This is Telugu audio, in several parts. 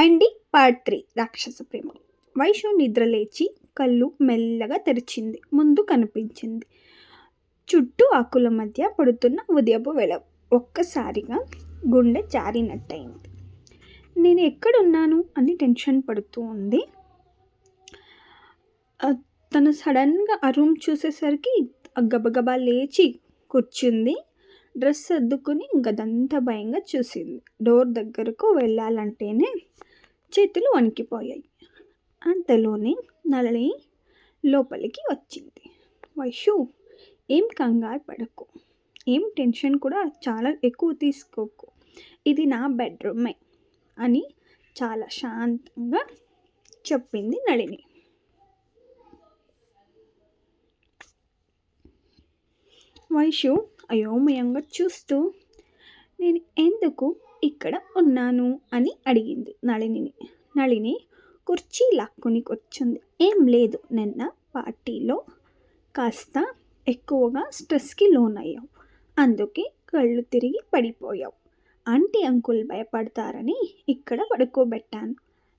అండి పార్ట్ త్రీ రాక్షస ప్రేమ. వైషు నిద్ర లేచి కళ్ళు మెల్లగా తెరిచింది. ముందు కనిపించింది. చుట్టూ ఆకుల మధ్య పడుతున్న ఉదయపు వెల ఒక్కసారిగా గుండె జారినట్టయింది. నేను ఎక్కడున్నాను అని టెన్షన్ పడుతూ ఉంది. తను సడన్గా ఆ రూమ్ చూసేసరికి గబగబా లేచి కూర్చుంది. డ్రెస్ సర్దుకుని గదంతా భయంగా చూసింది. డోర్ దగ్గరకు వెళ్ళాలంటేనే చేతులు వణికిపోయాయి. అంతలోనే నళని లోపలికి వచ్చింది. వైషు ఏం కంగారు పడకు. ఏం టెన్షన్ కూడా చాలా ఎక్కువ తీసుకోకు. ఇది నా బెడ్రూమే అని చాలా శాంతంగా చెప్పింది నళిని. వైషు అయోమయంగా చూస్తూ నేను ఎందుకు ఇక్కడ ఉన్నాను అని అడిగింది నళినిని నళిని కుర్చీ లాక్కుని కూర్చుంది ఏం లేదు నిన్న పార్టీలో కాస్త ఎక్కువగా స్ట్రెస్కి లోనయ్యావు. అందుకే కళ్ళు తిరిగి పడిపోయావు. ఆంటీ అంకుల్ భయపడతారని ఇక్కడ పడుకోబెట్టాను.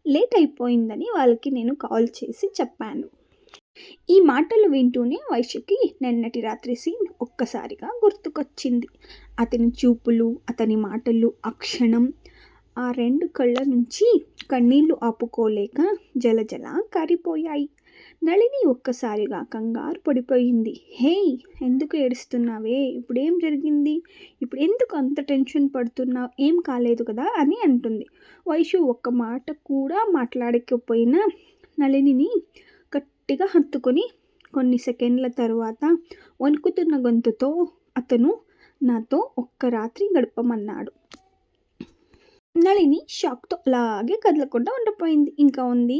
లేట్ అయిపోయిందని వాళ్ళకి నేను కాల్ చేసి చెప్పాను. ఈ మాటలు వింటూనే వైశ్యకి నిన్నటి రాత్రి సీన్ ఒక్కసారిగా గుర్తుకొచ్చింది. అతని చూపులు అతని మాటలు అక్షణం ఆ రెండు కళ్ళ నుంచి కన్నీళ్ళు ఆపుకోలేక జలజల కారిపోయాయి. నళిని ఒక్కసారిగా కంగారు పడిపోయింది. హేయ్ ఎందుకు ఏడుస్తున్నావే? ఇప్పుడేం జరిగింది? ఇప్పుడు ఎందుకు అంత టెన్షన్ పడుతున్నావు? ఏం కాలేదు కదా అని అంటుంది. వైషు ఒక్క మాట కూడా మాట్లాడకపోయినా నళినిని గట్టిగా హత్తుకొని కొన్ని సెకండ్ల తర్వాత వణుకుతున్న గొంతుతో అతను నాతో ఒక్క రాత్రి గడపమన్నాడు. నళిని షాక్తో అలాగే కదలకుండా ఉండిపోయింది. ఇంకా ఉంది?